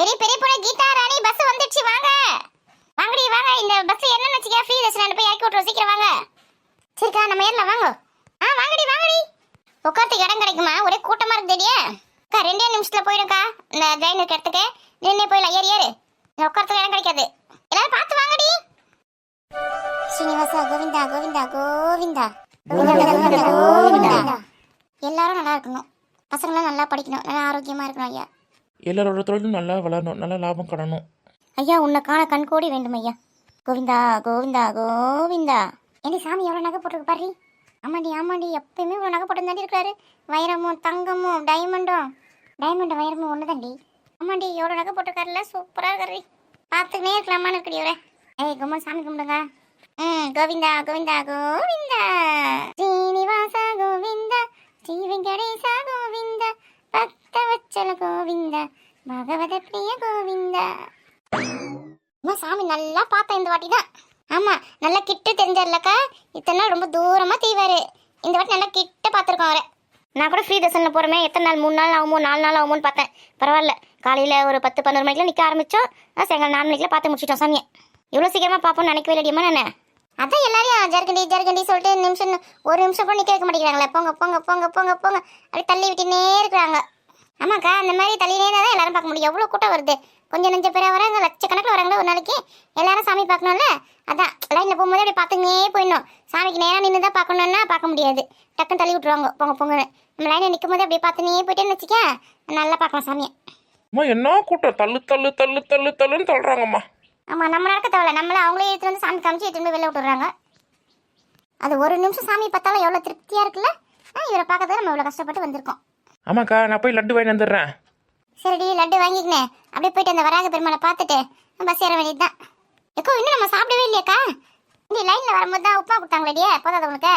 எரி பெரிய பொண்ணு கீதா ராணி பஸ் வந்துடுச்சு வாங்க. வாங்கடி வாங்க. இந்த பஸ் என்ன வச்சுக்க ஃப்ரீ தர்ஷன் போய் இறக்கி விட்டுறோம் சீக்கிரம் வாங்க. சரிக்கா நம்ம ஏறலாம் வாங்க. ஆ வாங்கடி வாங்கடி. உட்காரத்துக்கு இடம் கிடைக்குமா? ஒரே கூட்டமா இருக்கு தெரியே அக்கா ரெண்டே நிமிஷத்துல போயிடும்க்கா. இந்த ட்ரெயின் இருக்க இடத்துக்கு நின்னே போயிடலாம். ஏறி ஏறு. இந்த உட்காரத்துக்கு இடம் கிடைக்காது. எல்லாரும் பார்த்து வாங்கடி. ஸ்ரீனிவாசா கோவிந்தா. கோவிந்தா கோவிந்தா கோவிந்தா கோவிந்தா. கோவிந்தா. எல்லாரும் நல்லா இருக்கணும். பசங்களாம் நல்லா படிக்கணும். நல்லா ஆரோக்கியமா இருக்கணும் ஐயா. எல்லாரோட தொழிலும் நல்லா வளரணும் நல்லா லாபம் கடணும். ஐயா உன்னை காண கண்கோடி வேண்டும் ஐயா. கோவிந்தா கோவிந்தா கோவிந்தா. ஏண்டி சாமி எவ்வளோ நகை போட்டிருக்கு பாரு. ஆமாண்டி ஆமாண்டி எப்பயுமே இவ்வளோ நகை போட்டு தாண்டி இருக்கிறாரு வைரமும் தங்கமும் டைமண்டும் டைமண்டும் வைரமும் ஒன்று தாண்டி ஆமாண்டி எவ்வளோ நகை போட்டிருக்காருல்ல சூப்பராக இருக்காரு. பார்த்துக்கினே இருக்கலாமான்னு இருக்கடி ஒரு ஏய் கும்பல் சாமி கும்பிடுங்க. ம் கோவிந்தா கோவிந்தா கோவிந்தா. ஸ்ரீனிவாசா அச்சல கோவிந்த பகவத பிரிய கோவிந்த. அம்மா சாமி நல்லா பார்த்தேன் இந்த வாட்டி தான். ஆமா நல்லா கிட்ட தெரிஞ்சிடலக்கா இத்தனை நாள் ரொம்ப தூரமா தீவாரு. இந்த வாட்டி நல்லா கிட்ட பார்த்துருக்கோம் அவரை. நான் கூட ஃப்ரீ தர்சனில் போகிறோமே எத்தனை நாள் மூணு நாள் ஆகுமோ நாலு நாள் ஆகுமோன்னு பார்த்தேன். பரவாயில்ல காலையில் ஒரு பத்து பன்னெண்டு மணிக்கெலாம் நிற்க ஆரம்பித்தோம் சாயங்காலம் நாலு மணிக்கெலாம் பார்த்து முடிச்சிட்டோம் சாமியை. இவ்வளோ சீக்கிரமாக பார்ப்போம்னு நினைக்கவே இல்லடியம்மா நான். அதான் எல்லாரையும் ஜர்கண்டி ஜர்கண்டி சொல்லிட்டு நிமிஷம் ஒரு நிமிஷம் கூட நிற்க வைக்க மாட்டேங்கிறாங்களே. போங்க போங்க போங்க போங்க போங்க. அப்படி தள்ளி விட்டுனே இருக்கிறாங்க. ஆமாக்கா அந்த மாதிரி தள்ளினே தான் எல்லாரும் பார்க்க முடியும். எவ்வளோ கூட்டம் வருது? கொஞ்சம் நெஞ்ச பேர் வராங்க லட்சக்கணக்கில் வராங்களா ஒரு நாளைக்கு. எல்லாரும் சாமி பார்க்கணும்ல? அதான் லைனில் போகும்போது அப்படி பார்த்துக்கினே போயிடணும். சாமிக்கு நேராக நின்று தான் பார்க்கணுன்னா பார்க்க முடியாது. டக்குன்னு தள்ளி விட்டுருவாங்க. போங்க போங்கன்னு நம்ம லைனில் நிற்கும் போது அப்படியே பார்த்துனே போயிட்டேன்னு வச்சுக்க. நல்லா பார்க்கலாம் சாமியை. அம்மா என்ன கூட்டம்? தள்ளு தள்ளு தள்ளு தள்ளு தள்ளுன்னு தள்ளுறாங்கம்மா. ஆமாம் நம்ம நடக்க தேவையில்ல. நம்மள அவங்களே எடுத்துட்டு வந்து சாமி காமிச்சு எடுத்துட்டு போய் வெளில விட்டுறாங்க அது ஒரு நிமிஷம் சாமி பார்த்தாலும் எவ்வளோ திருப்தியாக இருக்குல்ல? இவரை பார்க்கறதுக்கு நம்ம இவ்வளோ கஷ்டப்பட்டு வந்திருக்கோம். ஆமாக்கா நான் போய் லட்டு வாங்கி வந்துடுறேன். சரிடி லட்டு வாங்கிக்கினேன் அப்படியே போயிட்டு அந்த வராக பெருமாளை பார்த்துட்டு பஸ் ஏற வேண்டியது தான் இன்னும் நம்ம சாப்பிடவே இல்லையாக்கா? இந்த லைனில் வரும்போது தான் உப்புமா கொடுத்தாங்களேடியே போதாது உனக்கு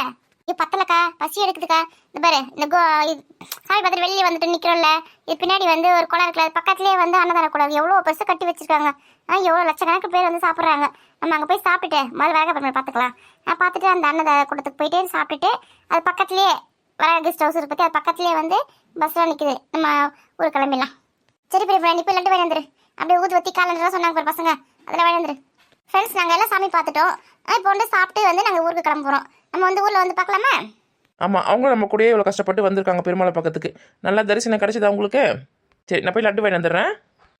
ஐயோ பத்தலக்கா பசி எடுக்குதுக்கா. இந்த பாரு இந்த கோ இது சாமி பார்த்துட்டு வெளியே வந்துட்டு நிற்கிறோம்ல இது பின்னாடி வந்து ஒரு குளம் இருக்குல்ல அது பக்கத்துலேயே வந்து அன்னதான குளம். எவ்வளோ பெருசாக கட்டி வச்சிருக்காங்க. ஆ எவ்வளோ லட்சக்கணக்கு பேர் வந்து சாப்பிட்றாங்க. நம்ம அங்கே போய் சாப்பிட்டுட்டு முதல்ல வேக பெருமாளை பார்த்துக்கலாம். நான் பார்த்துட்டு அந்த அன்னதான கூட்டத்துக்கு போயிட்டு சாப்பிட்டுட்டு அது பக்கத்துலேயே ஹவுஸ் இருக்கு பத்தி அது பக்கத்துலேயே வந்து பஸ்லாம் நிற்குது நம்ம ஊர் கிளம்பிடலாம். சரி பெரிய நீ போய் லட்டு வாங்கி வந்துரு. அப்படியே ஊது வத்தி காலண்டர் சொன்னாங்க பாரு பசங்க. அதில் வாங்கி வந்துரு. ஃப்ரெண்ட்ஸ் நாங்கள் எல்லாம் சாமி பார்த்துட்டோம். இப்போ வந்து சாப்பிட்டு வந்து நாங்கள் ஊருக்கு கிளம்புறோம். நம்ம வந்து ஊரில் வந்து பார்க்கலாமா? ஆமாம் அவங்க நம்ம கூடயே இவ்வளோ கஷ்டப்பட்டு வந்திருக்காங்க பெருமாளை பக்கத்துக்கு. நல்லா தரிசனம் கிடைச்சதா உங்களுக்கு? சரி நான் போய் லட்டு வாங்கி வந்துடுறேன்.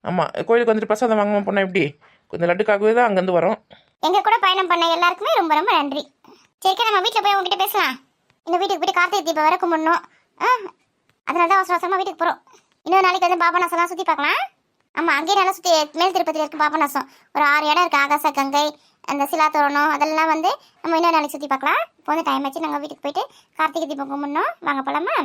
ஆமாம் கோயிலுக்கு வந்துட்டு பிரசாதம் வாங்காம போனால் எப்படி? இந்த லட்டுக்காகவே தான் அங்கேருந்து வரோம். எங்கள் கூட பயணம் பண்ண எல்லாருக்குமே ரொம்ப ரொம்ப நன்றி. சரிக்கா நம்ம வீட்டில் போய் உங்ககிட்ட பேசலாம். இன்னும் வீட்டுக்கு போயிட்டு கார்த்திகை தீபம் வர கும்பிடணும். ஆ அதனால தான் அவசர அவசரமாக வீட்டுக்கு போகிறோம் இன்னொரு நாளைக்கு வந்து பாபநாசம்லாம் சுற்றி பார்க்கலாம். ஆமாம் அங்கேயே நல்லா சுற்றி மேல் திருப்பதியில் இருக்குது பாபநாசம். ஒரு ஆறு இடம் இருக்குது ஆகாச கங்கை அந்த சிலா தோரணம் அதெல்லாம் வந்து நம்ம இன்னொரு நாளைக்கு சுற்றி பார்க்கலாம். இப்போ வந்து டைம் ஆச்சு நாங்கள் வீட்டுக்கு போயிட்டு கார்த்திகை தீபம் கும்பிடணும். வாங்க போகலாமா